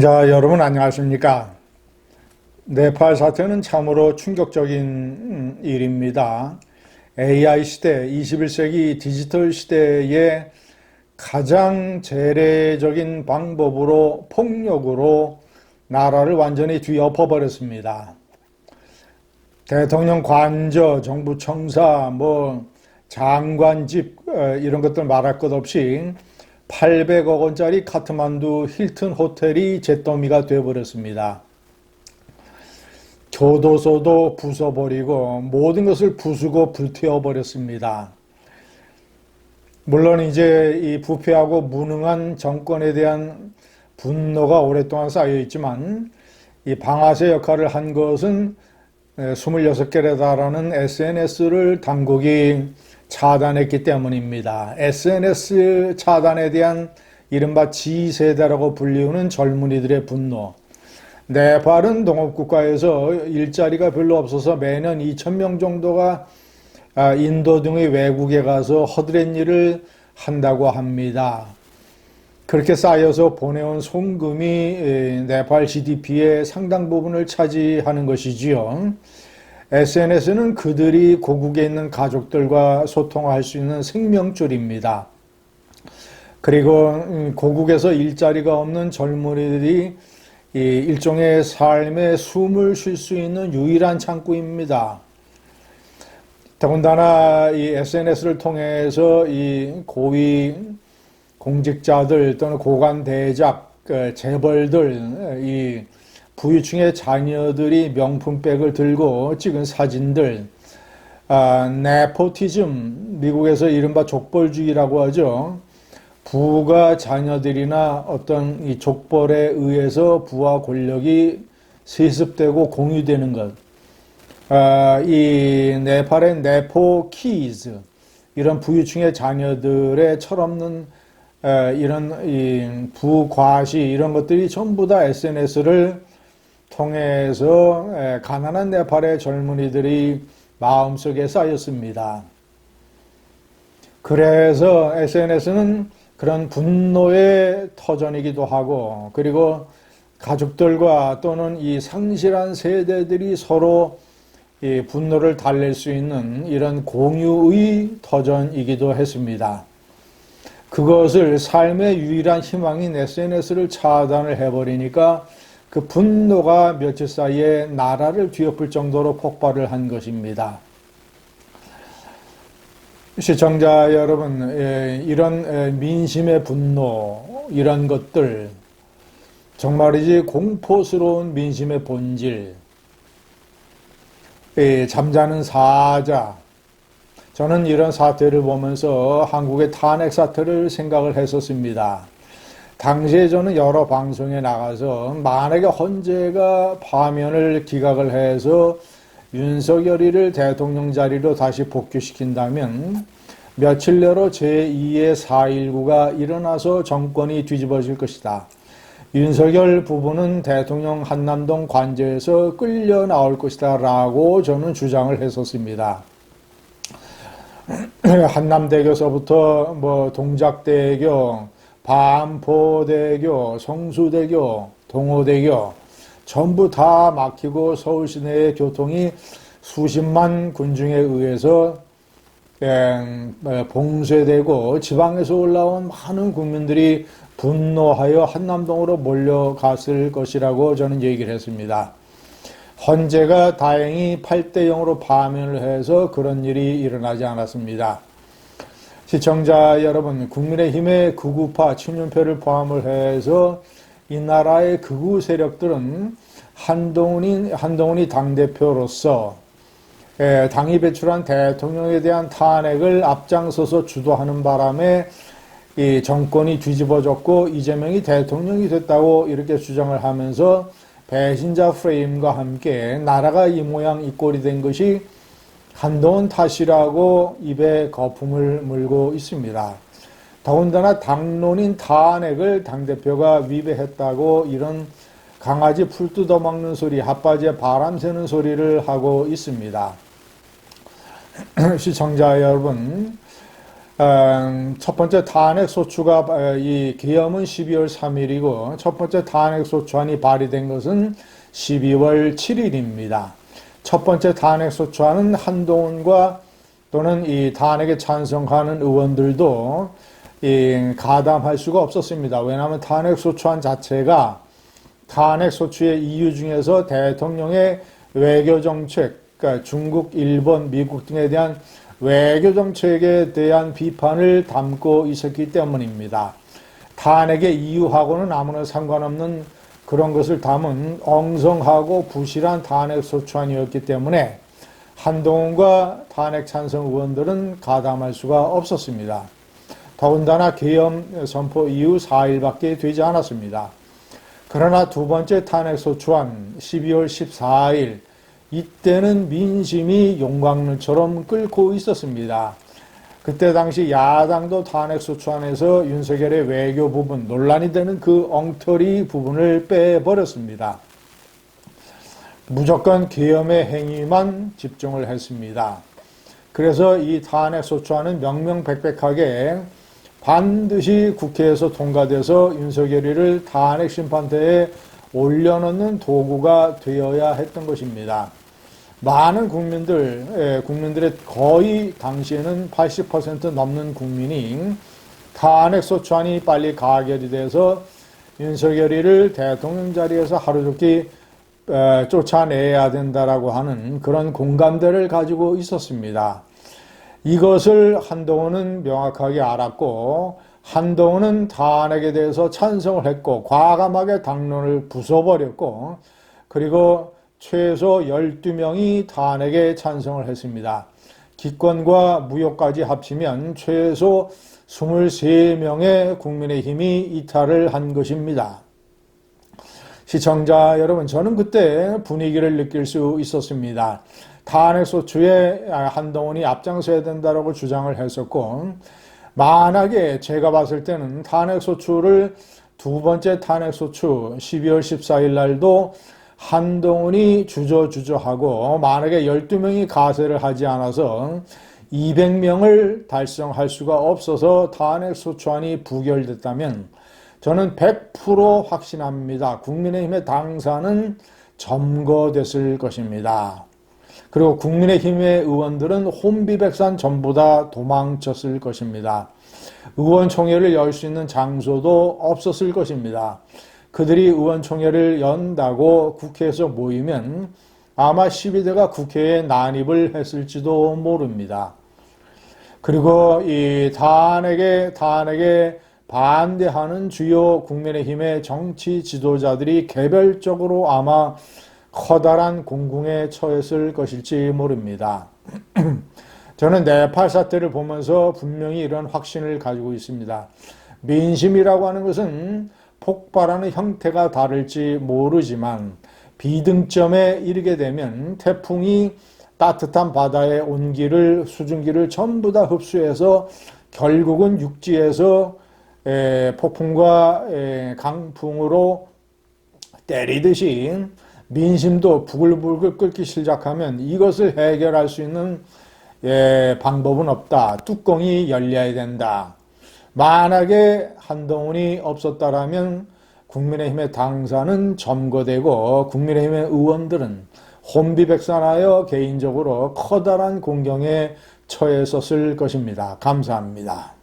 자, 여러분 안녕하십니까? 네팔 사태는 참으로 충격적인 음, 일입니다. AI 시대, 21세기 디지털 시대에 가장 재래적인 방법으로 폭력으로 나라를 완전히 뒤엎어 버렸습니다. 대통령 관저, 정부 청사, 뭐 장관집 어, 이런 것들 말할 것 없이 800억 원짜리 카트만두 힐튼 호텔이 잿더미가 되어버렸습니다. 교도소도 부숴버리고 모든 것을 부수고 불태워버렸습니다. 물론 이제 이 부패하고 무능한 정권에 대한 분노가 오랫동안 쌓여 있지만 이 방아쇠 역할을 한 것은 26개에 달하는 SNS를 당국이 차단했기 때문입니다. SNS 차단에 대한 이른바 G세대라고 불리우는 젊은이들의 분노. 네팔은 동업국가에서 일자리가 별로 없어서 매년 2천명 정도가 아, 인도 등의 외국에 가서 허드렛 일을 한다고 합니다. 그렇게 쌓여서 보내온 송금이 네팔 GDP의 상당 부분을 차지하는 것이지요. SNS는 그들이 고국에 있는 가족들과 소통할 수 있는 생명줄입니다. 그리고 음, 고국에서 일자리가 없는 젊은이들이 일종의 삶의 숨을 쉴 수 있는 유일한 창구입니다. 더군다나 이 SNS를 통해서 이 고위 공직자들 또는 고관 대작, 그 재벌들, 이 부유층의 자녀들이 명품백을 들고 찍은 사진들, 아, 네포티즘, 미국에서 이른바 족벌주의라고 하죠. 부가 자녀들이나 어떤 이 족벌에 의해서 부와 권력이 세습되고 공유되는 것. 아, 이 네팔의 네포 키즈, 이런 부유층의 자녀들의 철없는 아, 이런 이 부과시 이런 것들이 전부 다 SNS를 통해서 가난한 네팔의 젊은이들이 마음속에 쌓였습니다. 그래서 SNS는 그런 분노의 터전이기도 하고 그리고 가족들과 또는 이 상실한 세대들이 서로 이 분노를 달랠 수 있는 이런 공유의 터전이기도 했습니다. 그것을 삶의 유일한 희망인 SNS를 차단을 해버리니까 그 분노가 며칠 사이에 나라를 뒤엎을 정도로 폭발을 한 것입니다. 시청자 여러분, 예, 이런 민심의 분노, 이런 것들, 정말이지 공포스러운 민심의 본질, 예, 잠자는 사자, 저는 이런 사태를 보면서 한국의 탄핵 사태를 생각을 했었습니다. 당시에 저는 여러 방송에 나가서 만약에 헌재가 파면을 기각을 해서 윤석열이를 대통령 자리로 다시 복귀시킨다면 며칠 내로 제2의 4.19가 일어나서 정권이 뒤집어질 것이다. 윤석열 부부는 대통령 한남동 관저에서 끌려 나올 것이다. 라고 저는 주장을 했었습니다. 한남대교서부터 뭐 동작대교, 반포대교, 성수대교, 동호대교 전부 다 막히고 서울 시내의 교통이 수십만 군중에 의해서 봉쇄되고 지방에서 올라온 많은 국민들이 분노하여 한남동으로 몰려갔을 것이라고 저는 얘기를 했습니다. 헌재가 다행히 8대 0으로 파면을 해서 그런 일이 일어나지 않았습니다. 시청자 여러분, 국민의힘의 극우파 친윤표를 포함을 해서 이 나라의 극우 세력들은 한동훈이, 한동훈이 당대표로서 당이 배출한 대통령에 대한 탄핵을 앞장서서 주도하는 바람에 이 정권이 뒤집어졌고 이재명이 대통령이 됐다고 이렇게 주장을 하면서 배신자 프레임과 함께 나라가 이 모양 이 꼴이 된 것이 한동훈 탓이라고 입에 거품을 물고 있습니다. 더군다나 당론인 탄핵을 당대표가 위배했다고 이런 강아지 풀 뜯어먹는 소리, 핫바지에 바람 새는 소리를 하고 있습니다. 시청자 여러분, 음, 첫 번째 탄핵 소추가 어, 이 계엄은 12월 3일이고 첫 번째 탄핵 소추안이 발의된 것은 12월 7일입니다. 첫 번째 탄핵 소추안은 한동훈과 또는 이 탄핵에 찬성하는 의원들도 이 가담할 수가 없었습니다. 왜냐하면 탄핵 소추안 자체가 탄핵 소추의 이유 중에서 대통령의 외교 정책, 그러니까 중국, 일본, 미국 등에 대한 외교 정책에 대한 비판을 담고 있었기 때문입니다. 탄핵의 이유하고는 아무나 상관없는 그런 것을 담은 엉성하고 부실한 탄핵 소추안이었기 때문에 한동훈과 탄핵 찬성 의원들은 가담할 수가 없었습니다. 더군다나 계엄 선포 이후 4일밖에 되지 않았습니다. 그러나 두 번째 탄핵 소추안 12월 14일 이때는 민심이 용광로처럼 끓고 있었습니다. 그때 당시 야당도 탄핵 소추안에서 윤석열의 외교 부분, 논란이 되는 그 엉터리 부분을 빼버렸습니다. 무조건 계엄의 행위만 집중을 했습니다. 그래서 이 탄핵 소추안은 명명백백하게 반드시 국회에서 통과돼서 윤석열이를 탄핵 심판대에 올려놓는 도구가 되어야 했던 것입니다. 많은 국민들, 예, 국민들의 거의 당시에는 80% 넘는 국민이 탄핵 소추안이 빨리 가결이 돼서 윤석열이를 대통령 자리에서 하루종일 쫓아내야 된다라고 하는 그런 공감대를 가지고 있었습니다. 이것을 한동훈은 명확하게 알았고 한동훈은 탄핵에 대해서 찬성을 했고 과감하게 당론을 부숴버렸고 그리고 최소 12명이 탄핵에 찬성을 했습니다. 기권과 무효까지 합치면 최소 23명의 국민의힘이 이탈을 한 것입니다. 시청자 여러분, 저는 그때 분위기를 느낄 수 있었습니다. 탄핵소추에 한동훈이 앞장서야 된다고 주장을 했었고, 만약에 제가 봤을 때는 탄핵소추를 두 번째 탄핵소추 12월 14일 날도 한동훈이 주저주저하고 만약에 12명이 가세를 하지 않아서 200명을 달성할 수가 없어서 탄핵 소추안이 부결됐다면 저는 100% 확신합니다. 국민의힘의 당사는 점거됐을 것입니다. 그리고 국민의힘의 의원들은 혼비백산 전부 다 도망쳤을 것입니다. 의원총회를 열 수 있는 장소도 없었을 것입니다. 그들이 의원총회를 연다고 국회에서 모이면 아마 12대가 국회에 난입을 했을지도 모릅니다. 그리고 이 탄핵에, 탄핵에 반대하는 주요 국민의힘의 정치 지도자들이 개별적으로 아마 커다란 공궁에 처했을 것일지 모릅니다. 저는 네팔 사태를 보면서 분명히 이런 확신을 가지고 있습니다. 민심이라고 하는 것은 폭발하는 형태가 다를지 모르지만 비등점에 이르게 되면 태풍이 따뜻한 바다의 온기를 수증기를 전부 다 흡수해서 결국은 육지에서 폭풍과 강풍으로 때리듯이 민심도 부글부글 끓기 시작하면 이것을 해결할 수 있는 예, 방법은 없다. 뚜껑이 열려야 된다. 만약에 한동훈이 없었다라면 국민의힘의 당사는 점거되고 국민의힘의 의원들은 혼비백산하여 개인적으로 커다란 공경에 처했었을 것입니다. 감사합니다.